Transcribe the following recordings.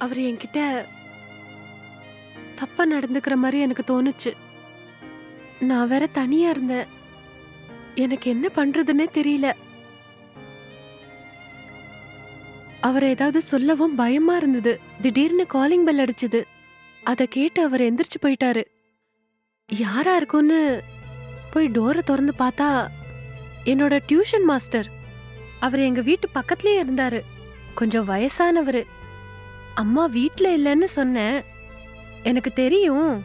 அவர் என்கிட்ட தப்பா நடந்துக்கிற மாதிரி எனக்கு தோணுச்சு. நான் வேற தனியா இருந்தேன். எனக்கு என்ன பண்றதுன்னே தெரியல. அவர் ஏதாவது சொல்லவும் பயமா இருந்தது. திடீர்னு காலிங் பெல் அடிச்சது. அதை கேட்டு அவர் எந்திரிச்சு போயிட்டாரு. யாரா இருக்கும்னு போய் டோரை திறந்து பார்த்தா என்னோட டியூஷன் மாஸ்டர் அவர் எங்க வீட்டு பக்கத்துலயே இருந்தாரு. கொஞ்சம் வயசானவரு. அம்மா வீட்ல இல்லைன்னு சொன்னேன். எனக்கு தெரியும்.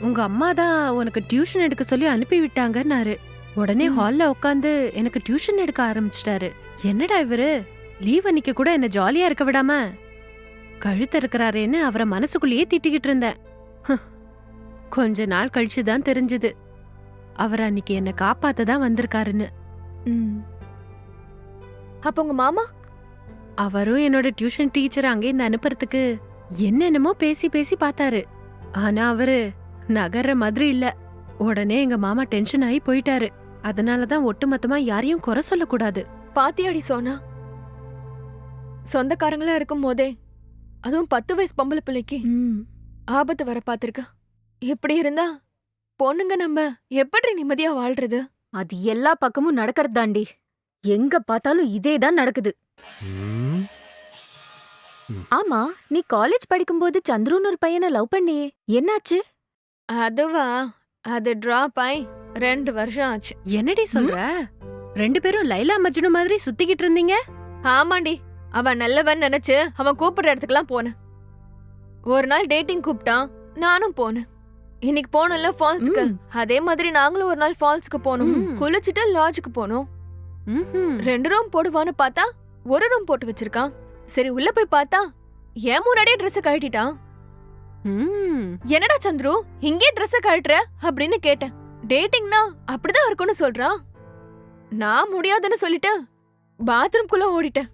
உங்க அம்மா தான் உனக்கு டியூஷன் எடுக்க சொல்லி அனுப்பி விட்டாங்கன்னாரு. உடனே ஹால்ல உட்காந்து எனக்கு டியூஷன் எடுக்க ஆரம்பிச்சிட்டாரு. என்னடா இவரு? லீவ் அன்னைக்கு கூட என்ன ஜாலியா இருக்க விடாம? கழுத்து இருக்கிறாரேன்னு அவரை மனசுக்குள்ளேயே திட்டிக்கிட்டு இருந்தேன். கொஞ்ச நாள் கழிச்சு தான் தெரிஞ்சது. அவர் அன்னைக்கு என்ன காப்பாத்த தான் வந்திருக்காருன்னு. அப்ப உங்க மாமா? அவரும் என்னோட டியூஷன் டீச்சர் அங்கேருந்து அனுப்புறதுக்கு என்னென்னமோ பேசி பேசி பார்த்தாரு. ஆனா அவரு நகர்ற மாதிரி இல்ல. உடனே எங்க மாமா டென்ஷன் ஆகி போயிட்டாரு. அதனாலதான் ஒட்டுமொத்தமா யாரையும் குறை சொல்லக்கூடாது. பாத்தியாடி சோனா? சொந்தக்காரங்களா இருக்கும் போதே அதுவும் பத்து வயசு பொம்பளை பிள்ளைக்கு ஆபத்து வர பாத்திருக்க இப்படி இருந்தா பொண்ணுங்க நம்ம எப்படி நிம்மதியா வாழ்றது? அது எல்லா பக்கமும் நடக்கறது தாண்டி எங்க பார்த்தாலும் இதே தான் நடக்குது. ஆமா நீ காலேஜ் படிக்கும்போது சந்துருன்னு ஒரு பையனை லவ் பண்ணியே. என்னாச்சு? அதுவா அது டிராப் ஆயி ரெண்டு வருஷம் ஆச்சு. என்னடி சொல்ற? ரெண்டு பேரும் லைலா மஜ்னு மாதிரி சுத்திக்கிட்டு இருந்தீங்க? ஆமாண்டி அவன் நல்லவன் நினைச்சு அவன் கூப்பிடுற இடத்துக்குலாம் போனேன். ஒரு நாள் டேட்டிங் கூப்பிட்டான் நானும் போனேன். இன்னைக்கு போனோம்ல ஃபால்ஸ்க்கு. அதே மாதிரி நாங்களும் ஒரு நாள் ஃபால்ஸ்க்கு போனோம். குளிச்சுட்டு லாட்ஜுக்கு போனோம். ம்ஹும். ரெண்டு ரூம் போடுவான்னு பார்த்தா ஒரு ரூம் போட்டு வச்சிருக்கான். சரி உள்ள போய் பார்த்தா என் முன்னாடியே ட்ரெஸ் கழட்டிட்டான். என்னடா சந்துரு இங்கே ட்ரெஸ் கழட்டுற? அப்படின்னு கேட்டேன். டேட்டிங்னா அப்படிதான் இருக்கும்னு சொல்றான் நான் முடியாதுன்னு சொல்லிட்டு பாத்ரூம்குள்ள ஓடிட்டேன்.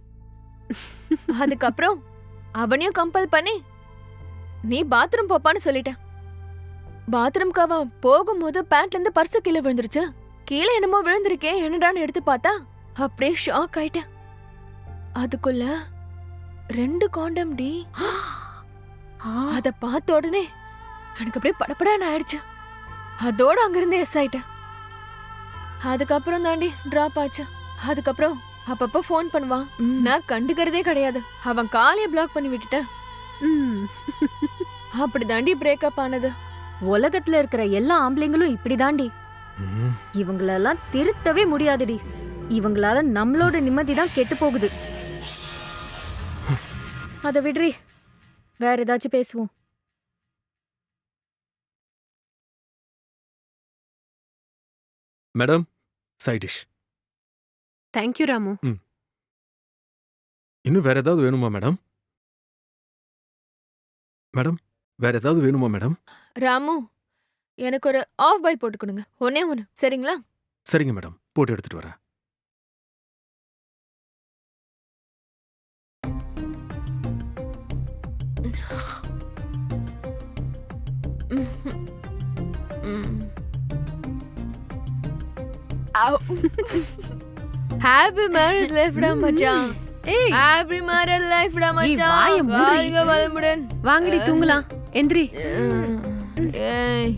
அதுக்கப்புறம் அவனையும் கம்பல் பண்ணி நீ பாத்ரூம் போப்பான்னு சொல்லிட்டேன். பாத்ரூம்க்கு அவன் போகும்போது பேண்ட்ல இருந்து பர்ஸ் கீழே விழுந்துருச்சு. கீழே என்னமோ விழுந்திருக்கே என்னடான்னு எடுத்து பார்த்தா அப்படியே ஷாக் ஆயிட்டேன். அதுக்குள்ள ரெண்டு காண்டம் டி. அத பார்த்த உடனே எனக்கு அப்படியே படபடன்னு ஆயிடுச்சு. அதோட அங்கிருந்து எஸ் ஆயிட்டேன். அதுக்கப்புறம் தாண்டி டிராப் ஆச்சு. அதுக்கப்புறம் அப்பப்ப ஃபோன் பண்ணுவான். நான் கண்டுக்கிறதே கிடையாது. அவன் காலையை பிளாக் பண்ணி விட்டுட்டேன். ம். அப்படி தாண்டி பிரேக்கப் ஆனது. உலகத்துல இருக்கிற எல்லா ஆம்பளைங்களும் இப்படிதாண்டி. ம். இவங்களெல்லாம் திருத்தவே முடியாதுடி. இவங்களால நம்மளோட நிம்மதி தான் கெட்டு போகுது. அத விடுறி. வேற ஏதாச்சும் பேசுவோம். Madam side dish thank you Ramu இன்னும் வேற ஏதாவது வேணுமா மேடம்? மேடம் வேற ஏதாவது வேணுமா மேடம்? ராமு எனக்கு ஒரு ஆஃப் பாயில் போட்டு கொடுங்க. ஒன்னே ஒன்று சரிங்களா? சரிங்க மேடம். போட்டு எடுத்துட்டு வரேன். ஹாப்பி மேரேஜ் லைஃப்டா மச்சான். ஏய். ஹாப்பி மேரேஜ் லைஃப்டா மச்சான். வாய மூடு. வாழ்க வளமுடன். வாங்கடி தூங்கலாம். எந்திரி. ஏய்.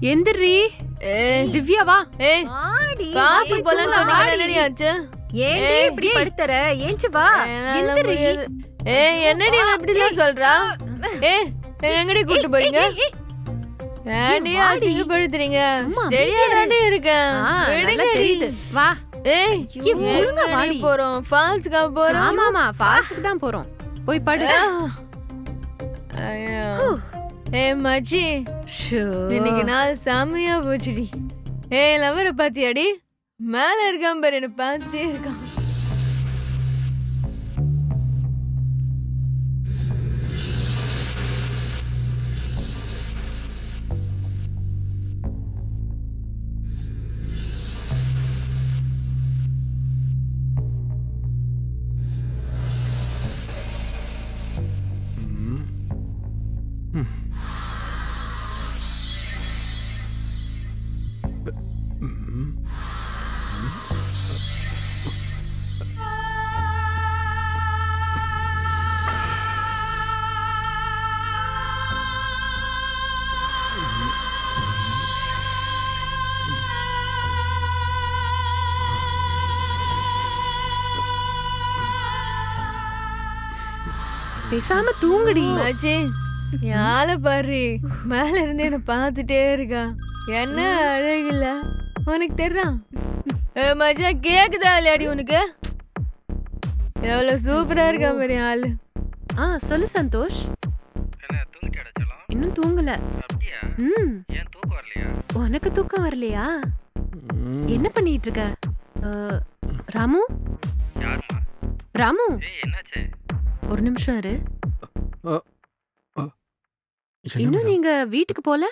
எந்திரி. ஏய். திவ்யா வா. ஏய். காசு போலன்னு சொன்னீங்க என்னடி ஆச்சு? ஏன்டி இப்படி. படுத்துற? ஏஞ்சு வா. எந்திரி. ஏய் என்னடி இவ இப்படிலாம் சொல்றா? ஏய் எங்கடி கூட்டு போறீங்க? வாடி. அசிங்கப்படுத்துறீங்க? சும்மா சரியா தாண்டி இருக்கேன். வா. ஏய் வாடி. போறோம்? ஃபால்ஸ்க்கா போறோம்? ஃபால்ஸுக்கு தான் போறோம். போய் படு. ஐயோ. ஏய் மச்சி. இன்னைக்கு நாள் செம்மையா போச்சுடி. ஏய் லவரை பாத்தியாடி? மேல இருக்கான் பாரு என்ன பார்த்துட்டே இருக்கான். பேசாம தூங்குடி. மச்சி யால பாரு. மேல இருந்து என்ன பார்த்துட்டே இருக்கா. என்ன அழகில்ல உனக்கு தெரியும் ஏ மச்சா கேக்குதா இல்லையாடி உனக்கு? எவ்வளவு சூப்பரா இருக்கா பாரு ஆளு. ஆ சொல்லு சந்தோஷ். இன்னும் தூங்கல. அப்படியா? ம். ஏன் தூக்கம் வரலையா? உனக்கு தூக்கம் வரலையா. என்ன பண்ணிட்டு இருக்க? ராமு? ராமு? என்னாச்சு? ஒரு நிமிஷம் இரு. இன்னும்? நீங்க வீட்டுக்கு போல?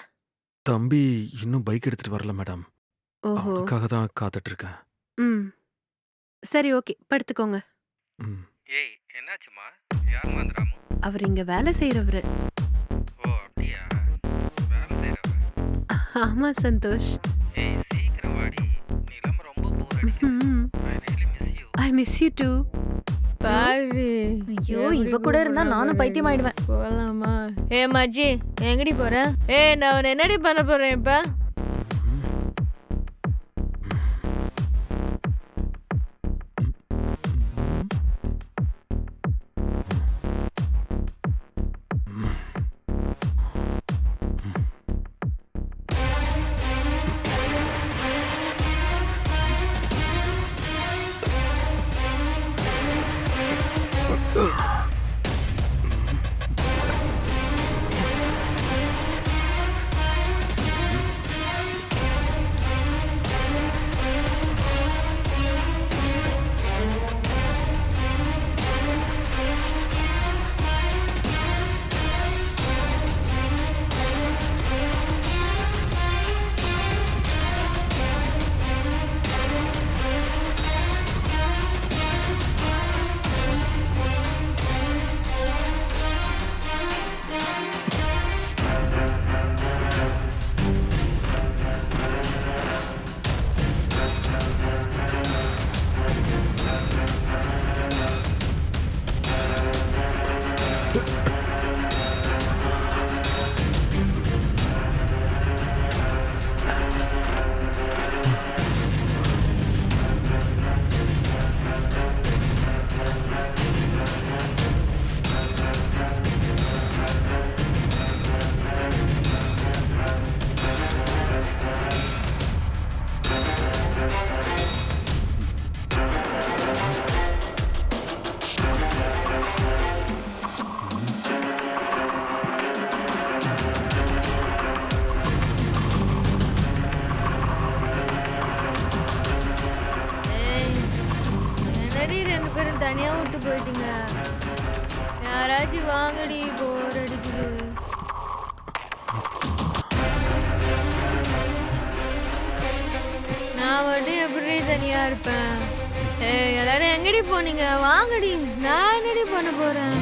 தம்பி இன்னும் பைக் எடுத்துட்டு வரல மேடம். ஓஹோ. அவனுக்காக தான் காத்துட்டு இருக்கேன். ம். சரி ஓகே. படுத்துக்கோங்க. ம். ஏய் என்னாச்சுமா? யாரும்மா அந்த ராமு அவர் இங்க வேலை செய்யறவரு ஓ அப்படியா? வேலை செய்கிறவ ஆமா சந்தோஷ். ஏய் சீக்கிரம் வாடி. நீ ரொம்ப போர் அடிக்குது I really miss you I miss you too பாரு. ஐயோ இவ கூட இருந்தா நானும். பைத்தியம் ஆயிடுவேன் போலாமா? ஏ மச்சி எங்கடி போற? ஏ நான் உன்னை என்னடி பண்ண போறேன் இப்ப? Ha ha ha! தனியாக தனியா விட்டு போயிட்டீங்க. யாராச்சும் வாங்கடி போர் அடிக்குது நான் மட்டும் எப்படி தனியா இருப்பேன்? ஏய் எல்லாரும் எங்கடி போனீங்க? வாங்கடி நான் என்னடி பண்ண போறேன்?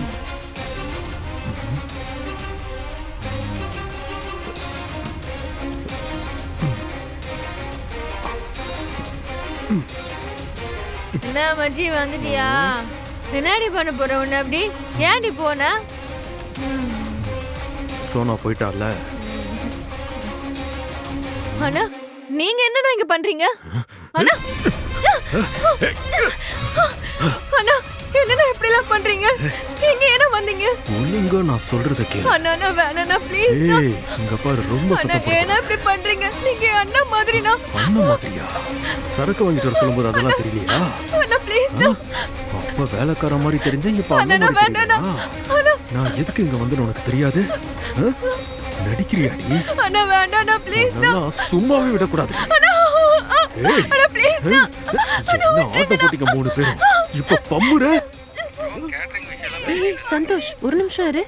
என்ன மச்சி வந்துட்டியா? என்னடி பண்ண போற உன்னை அப்படி? ஏன்டி போன? சோனா போயிட்டால? அண்ணா நீங்க என்னண்ணா இங்க பண்றீங்க? அண்ணா அண்ணா என்னண்ணா இப்படி எல்லாம் பண்றீங்க? நீங்க என்ன வந்தீங்க? ஒழுங்கா நான் சொல்றத கேளு. அண்ணா அண்ணா வேணாண்ணா ப்ளீஸ் ஏய் இங்க பாரு ரொம்ப அண்ணா சத்தம் ஏன்னா இப்படி பண்றீங்க? நீங்க அண்ணா மாதிரினா. அண்ணன் மாதிரியா? சரக்கு வாங்கிட்டு வர சொல்லும்போது அதெல்லாம் தெரியலையா? அண்ணா ப்ளீஸ்? அப்ப வேலைக்கார மாதிரி தெரிஞ்சா இப்ப அண்ணா. தெரியலையா? நான் எதுக்கு இங்க வந்து உனக்கு தெரியாது? ஆ? நடிக்கிறியாடி அண்ணா வேண்டாண்ணா ப்ளீஸ் அதெல்லாம் சும்மாவே விடக்கூடாது. ஏய், ஆட்ட போட்டிங்க மூணு பேரும் இப்ப பம்புற சந்தோஷ் ஒரு நிமிஷம் இரு